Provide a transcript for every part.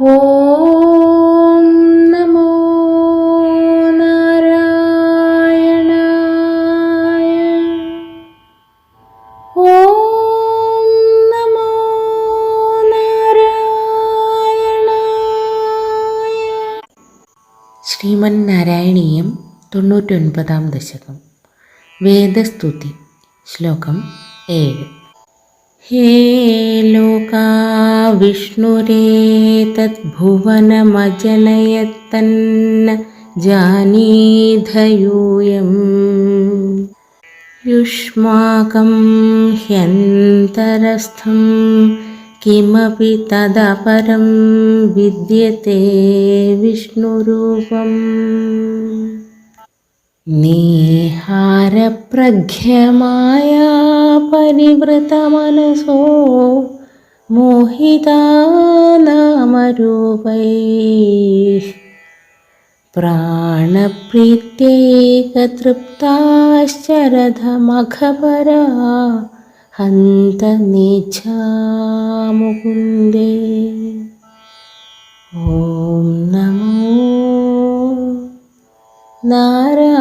ഓം നമോ നാരായണായ. ഓം നമോ നാരായണായ. ശ്രീമൻ നാരായണീയം തൊണ്ണൂറ്റൊൻപതാം ദശകം. വേദസ്തുതി ശ്ലോകം ഏഴ്. हे लोका विष्णुरेतद्भुवनमजनयत्तन्न जानीधयूयम्। युष्माकं ह्यन्तरस्थं किमपि तदपरं विद्यते विष्णुरूपम्। नेहा परप्रघ्यमाया परिवृतमनसो मोहिता नामरूपैः प्राणप्रीत्यैकतृप्ताश्चरधमखपरा हन्त निच्छामुकुन्दे ॐ नमो नारायण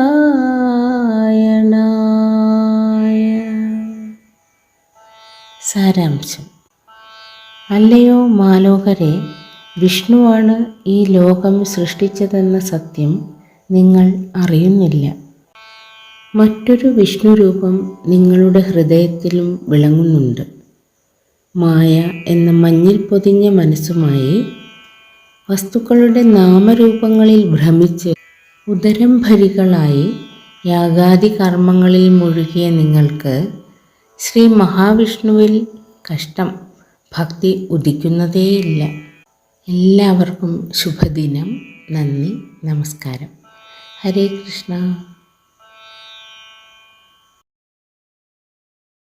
സാരാംശം. അല്ലയോ മാലോകരെ വിഷ്ണുവാണ് ഈ ലോകം സൃഷ്ടിച്ചതെന്ന സത്യം നിങ്ങൾ അറിയുന്നില്ല. മറ്റൊരു വിഷ്ണു രൂപം നിങ്ങളുടെ ഹൃദയത്തിലും വിളങ്ങുന്നുണ്ട്. മായ എന്ന മഞ്ഞിൽ പൊതിഞ്ഞ മനസ്സുമായി വസ്തുക്കളുടെ നാമരൂപങ്ങളിൽ ഭ്രമിച്ച് ഉദരം ഭരികളായി യാഗാദി കർമ്മങ്ങളിൽ മുഴുകിയ നിങ്ങൾക്ക് ശ്രീ മഹാവിഷ്ണുവിൽ കഷ്ടം ഭക്തി ഉദിക്കുന്നതേയില്ല. എല്ലാവർക്കും ശുഭദിനം. നന്ദി. നമസ്കാരം. ഹരേ കൃഷ്ണ.